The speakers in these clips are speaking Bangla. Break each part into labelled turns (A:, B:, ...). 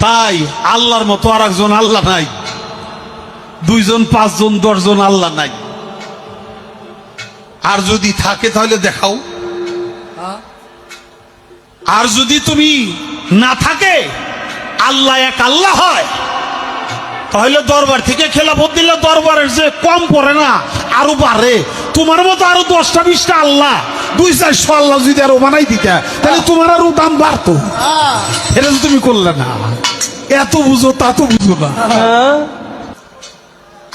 A: তাই আল্লাহর মতো আর একজন আল্লাহ নাই। দুইজন, পাঁচজন, দশজন আল্লাহ নাই। আর যদি থাকে তাহলে দেখাও। আর যদি তুমি না থাকে, আল্লাহ এক আল্লাহ হয়, তাহলে দরবার থেকে খেলাফত দিলে দরবারের যে কম পড়ে না, আরও বাড়ে। তোমার মতো আরও দশটা, বিশটা আল্লাহ দুই চারশো আল্লাহ যদি আরও বানাই দিতে তাহলে তোমার আরও দাম বাড়তো। এটা তুমি করলে না। এত বুঝো তা তো বুঝো না।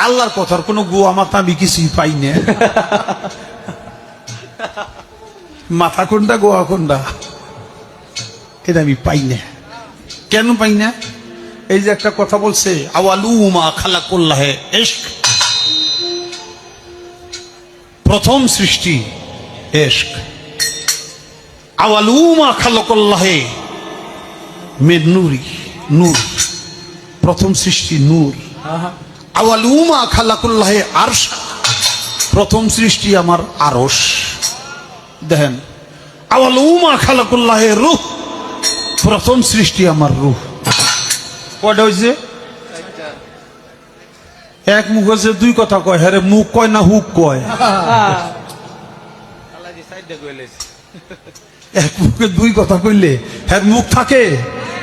A: আল্লাহর কথার কোনো গোয়া মাথা আমি কিছুই পাই না। মাথা কোনটা গোয়া কোনটা? এটা আমি পাই না। কেন পাই না? এই যে একটা কথা বলছে আওয়ালুমা খালাকুল্লাহে এশক প্রথম সৃষ্টি এশক আওয়ালুমা খালাকুল্লাহে মে নূরি নূর প্রথম সৃষ্টি নূর। আওয়ালুমা খালাকুল্লাহে আরশ প্রথম সৃষ্টি আমার আরশ। দেখেন আওয়ালুমা খালাকুল্লাহে রুহ প্রথম সৃষ্টি আমার রুহ। কয়টা হয়েছে এক মুখ আছে দুই কথা কয়। হ্যাঁ মুখ কয় না হুক কয়? এক মুখে দুই কথা কইলে হ্যাঁ মুখ থাকে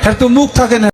A: হ্যাঁ তো মুখ থাকে না।